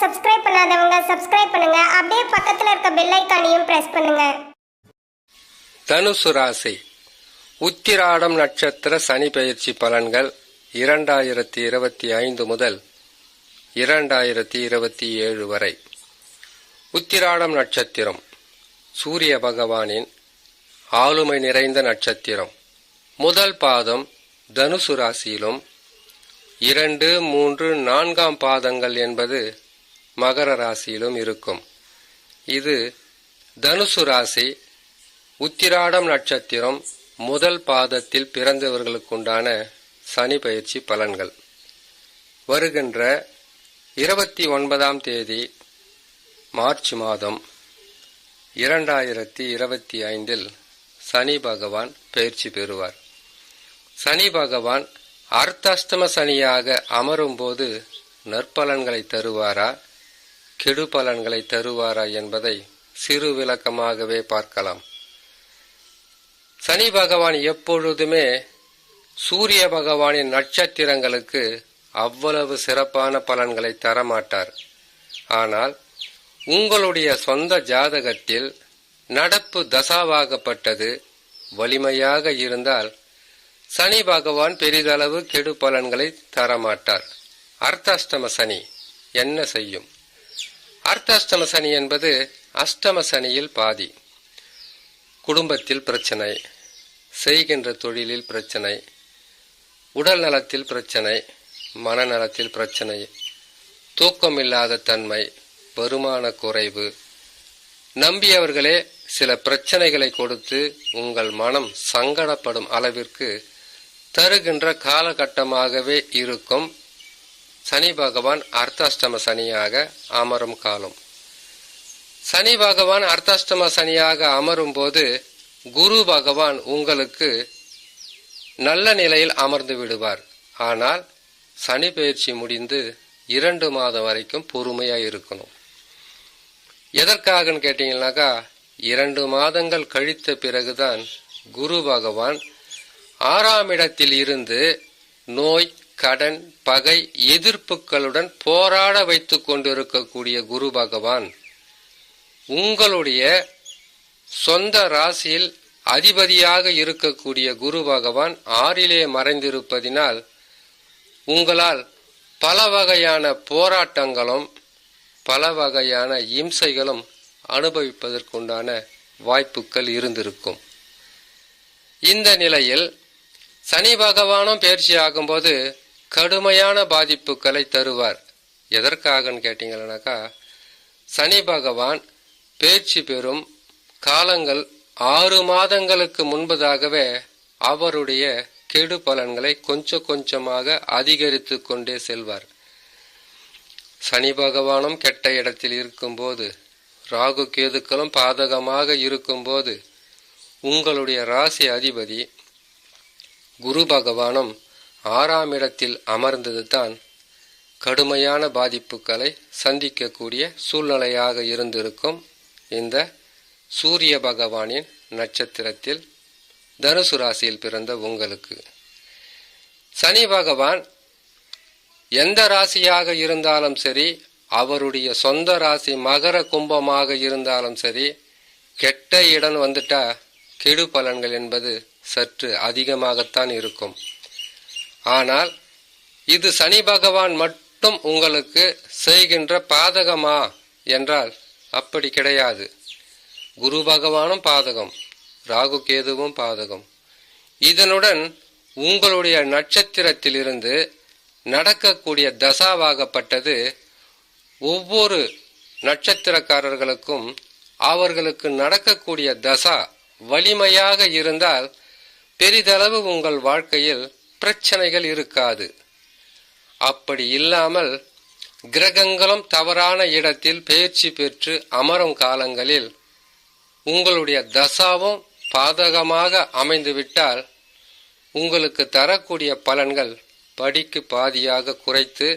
Subscribe பண்ணாதவங்க subscribe பண்ணுங்க. அப்படியே பக்கத்துல இருக்க பெல் ஐக்கானையும் பிரஸ் பண்ணுங்க. தனுசு ராசி. உத்திராடம் நட்சத்திர சனி பயிற்சி பலன்கள் இரண்டாயிரத்தி இருபத்தி ஐந்து முதல் இரண்டாயிரத்தி இருபத்தி ஏழு வரை. உத்திராடம் நட்சத்திரம். சூரிய பகவானின் ஆளுமை நிறைந்த நட்சத்திரம். முதல் பாதம் தனுசு ராசியிலும் இரண்டு மூன்று நான்காம் பாதங்கள் என்பது மகர ராசியிலும் இருக்கும். இது தனுசு ராசி உத்திராடம் நட்சத்திரம் முதல் பாதத்தில் பிறந்தவர்களுக்குண்டான சனி பயிற்சி பலன்கள். வருகின்ற இருபத்தி ஒன்பதாம் தேதி மார்ச் மாதம் இரண்டாயிரத்தி இருபத்தி ஐந்தில் சனி பகவான் பயிற்சி பெறுவார். சனி பகவான் அர்த்தாஷ்டம சனியாக அமரும்போது நற்பலன்களை தருவாரா? கெடு பலன்களை தருவாரா என்பதை சிறு விளக்கமாகவே பார்க்கலாம். சனி பகவான் எப்பொழுதுமே சூரிய பகவானின் நட்சத்திரங்களுக்கு அவ்வளவு சிறப்பான பலன்களை தரமாட்டார். ஆனால் உங்களுடைய சொந்த ஜாதகத்தில் நடப்பு தசாவாகப்பட்டது வலிமையாக இருந்தால் சனி பகவான் பெரிதளவு கெடு பலன்களை தரமாட்டார். அர்த்தாஷ்டம சனி என்ன செய்யும்? அர்த்தாஷ்டம சனி என்பது அஷ்டம சனியில் பாதி. குடும்பத்தில் பிரச்சனை செய்கின்ற தொழிலில் பிரச்சனை உடல் நலத்தில் பிரச்சனை மனநலத்தில் பிரச்சனை தூக்கமில்லாத தன்மை வருமான குறைவு. நம்பியவர்களே சில பிரச்சனைகளை கொடுத்து உங்கள் மனம் சங்கடப்படும் அளவிற்கு தருகின்ற காலகட்டமாகவே இருக்கும் சனி பகவான் அர்த்தாஷ்டம சனியாக அமரும் காலம். சனி பகவான் அர்த்தாஷ்டம சனியாக அமரும் போது குரு பகவான் உங்களுக்கு நல்ல நிலையில் அமர்ந்து விடுவார். ஆனால் சனி பயிற்சி முடிந்து இரண்டு மாதம் வரைக்கும் பொறுமையாக இருக்கணும். எதற்காகன்னு கேட்டீங்கன்னாக்கா இரண்டு மாதங்கள் கழித்த பிறகுதான் குரு பகவான் ஆறாம் இடத்தில் இருந்து நோய் கடன் பகை எதிர்ப்புகளுடன் போராட வைத்துக் கொண்டிருக்கக்கூடிய குரு பகவான் உங்களுடைய சொந்த ராசியில் அதிபதியாக இருக்கக்கூடிய குரு பகவான் ஆறிலே மறைந்திருப்பதினால் உங்களால் பல வகையான போராட்டங்களும் பல வகையான இம்சைகளும் அனுபவிப்பதற்குண்டான வாய்ப்புகள் இருந்திருக்கும். இந்த நிலையில் சனி பகவானும் பயிற்சி ஆகும்போது கடுமையான பாதிப்புகளை தருவார். எதற்காகன்னு கேட்டிங்கன்னாக்கா சனி பகவான் பேச்சு பெறும் காலங்கள் ஆறு மாதங்களுக்கு முன்பதாகவே அவருடைய கெடு பலன்களை கொஞ்சம் கொஞ்சமாக அதிகரித்து கொண்டே செல்வார். சனி பகவானும் கெட்ட இடத்தில் இருக்கும்போது ராகு கேதுக்களும் பாதகமாக இருக்கும்போது உங்களுடைய ராசி அதிபதி குரு பகவானும் ஆறாம் இடத்தில் அமர்ந்தது தான் கடுமையான பாதிப்புகளை சந்திக்கக்கூடிய சூழ்நிலையாக இருந்திருக்கும் இந்த சூரிய பகவானின் நட்சத்திரத்தில் தனுசு ராசியில் பிறந்த உங்களுக்கு. சனி பகவான் எந்த ராசியாக இருந்தாலும் சரி அவருடைய சொந்த ராசி மகர கும்பமாக இருந்தாலும் சரி கெட்ட இடம் வந்துட்டா கெடு பலன்கள் என்பது சற்று அதிகமாகத்தான் இருக்கும். ஆனால் இது சனி பகவான் மட்டும் உங்களுக்கு செய்கின்ற பாதகமா என்றால் அப்படி கிடையாது. குரு பகவானும் பாதகம் ராகு கேதுவும் பாதகம். இதனுடன் உங்களுடைய நட்சத்திரத்திலிருந்து நடக்கக்கூடிய தசாவாகப்பட்டது ஒவ்வொரு நட்சத்திரக்காரர்களுக்கும் அவர்களுக்கு நடக்கக்கூடிய தசா வலிமையாக இருந்தால் பெரிதளவு உங்கள் வாழ்க்கையில் பிரச்சனைகள் இருக்காது. அப்படி இல்லாமல் கிரகங்களும் தவறான இடத்தில் பயிற்சி பெற்று அமரும் காலங்களில் உங்களுடைய தசாவும் பாதகமாக அமைந்துவிட்டால் உங்களுக்கு தரக்கூடிய பலன்கள் படிக்கு பாதியாக குறைத்து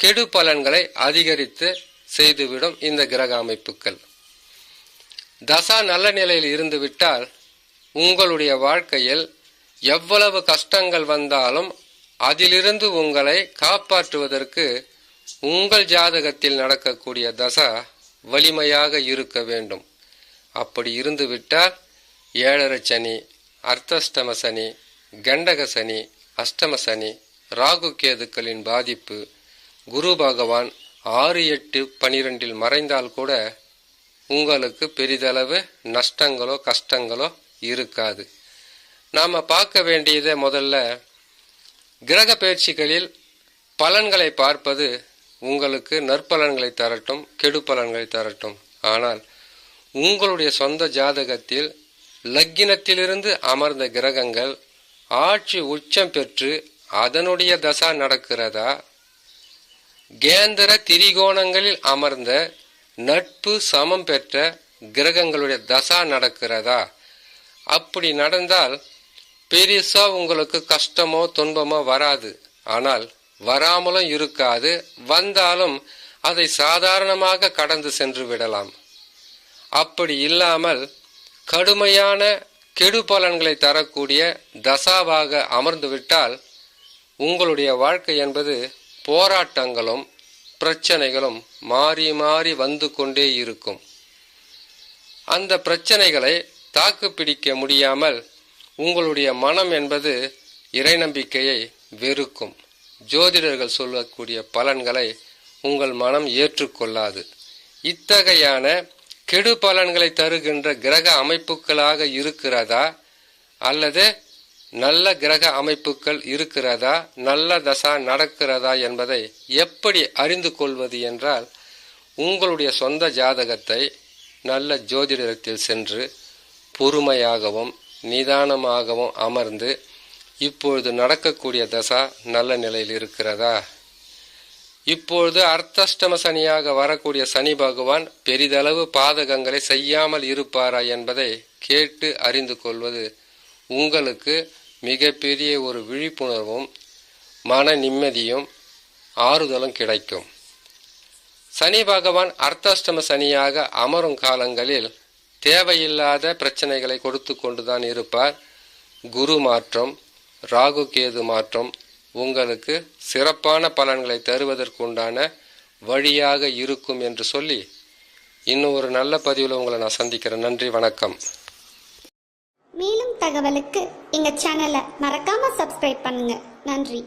கெடு பலன்களை அதிகரித்து செய்துவிடும் இந்த கிரக அமைப்புகள். தசா நல்ல நிலையில் இருந்துவிட்டால் உங்களுடைய வாழ்க்கையில் எவ்வளவு கஷ்டங்கள் வந்தாலும் அதிலிருந்து உங்களை காப்பாற்றுவதற்கு உங்கள் ஜாதகத்தில் நடக்கக்கூடிய தசா வலிமையாக இருக்க வேண்டும். அப்படி இருந்துவிட்டால் ஏழரை சனி அர்த்தஷ்டம சனி கண்டக சனி அஷ்டம சனி ராகு கேதுக்களின் பாதிப்பு குரு பகவான் ஆறு எட்டு பனிரெண்டில் மறைந்தால் கூட உங்களுக்கு பெரிதளவு நஷ்டங்களோ கஷ்டங்களோ இருக்காது. நாம் பார்க்க வேண்டியதை முதல்ல கிரக பயிற்சிகளில் பலன்களை பார்ப்பது உங்களுக்கு நற்பலன்களை தரட்டும் கெடு பலன்களை தரட்டும். ஆனால் உங்களுடைய சொந்த ஜாதகத்தில் லக்கினத்திலிருந்து அமர்ந்த கிரகங்கள் ஆட்சி உச்சம் பெற்று அதனுடைய தசா நடக்கிறதா? கேந்திர திரிகோணங்களில் அமர்ந்த நட்பு சமம் பெற்ற கிரகங்களுடைய தசா நடக்கிறதா? அப்படி நடந்தால் பெரிசா உங்களுக்கு கஷ்டமோ துன்பமோ வராது. ஆனால் வராமலும் இருக்காது. வந்தாலும் அதை சாதாரணமாக கடந்து சென்று விடலாம். அப்படி இல்லாமல் கடுமையான கெடு பலன்களை தரக்கூடிய தசாவாக அமர்ந்துவிட்டால் உங்களுடைய வாழ்க்கை என்பது போராட்டங்களும் பிரச்சனைகளும் மாறி மாறி வந்து கொண்டே இருக்கும். அந்த பிரச்சனைகளை தாக்கு பிடிக்க முடியாமல் உங்களுடைய மனம் என்பது இறை நம்பிக்கையை வெறுக்கும். ஜோதிடர்கள் சொல்லக்கூடிய பலன்களை உங்கள் மனம் ஏற்றுக்கொள்ளாது. இத்தகையான கெடு பலன்களை தருகின்ற கிரக அமைப்புகளாக இருக்கிறதா? அல்லது நல்ல கிரக அமைப்புகள் இருக்கிறதா? நல்ல தசா நடக்கிறதா என்பதை எப்படி அறிந்து கொள்வது என்றால் உங்களுடைய சொந்த ஜாதகத்தை நல்ல ஜோதிடத்தில் சென்று பொறுமையாகவும் நிதானமாகவும் அமர்ந்து இப்பொழுது நடக்கக்கூடிய தசா நல்ல நிலையில் இருக்கிறதா? இப்பொழுது அர்த்தஷ்டம சனியாக வரக்கூடிய சனி பகவான் பெரிதளவு பாதகங்களை செய்யாமல் இருப்பாரா என்பதை கேட்டு அறிந்து கொள்வது உங்களுக்கு மிகப்பெரிய ஒரு விழிப்புணர்வும் மன நிம்மதியும் ஆறுதலும் கிடைக்கும். சனி பகவான் அர்த்தாஷ்டம சனியாக அமரும் காலங்களில் தேவையில்லாத பிரச்சனைகளை கொடுத்து கொண்டுதான் இருப்பார். குரு மாற்றம் ராகு கேது மாற்றம் உங்களுக்கு சிறப்பான பலன்களை தருவதற்குண்டான வழியாக இருக்கும் என்று சொல்லி இன்னும் ஒரு நல்ல பதிவில் உங்களை நான் சந்திக்கிறேன். நன்றி வணக்கம். மேலும் தகவலுக்கு எங்க சேனலை மறக்காம சப்ஸ்கிரைப் பண்ணுங்க. நன்றி.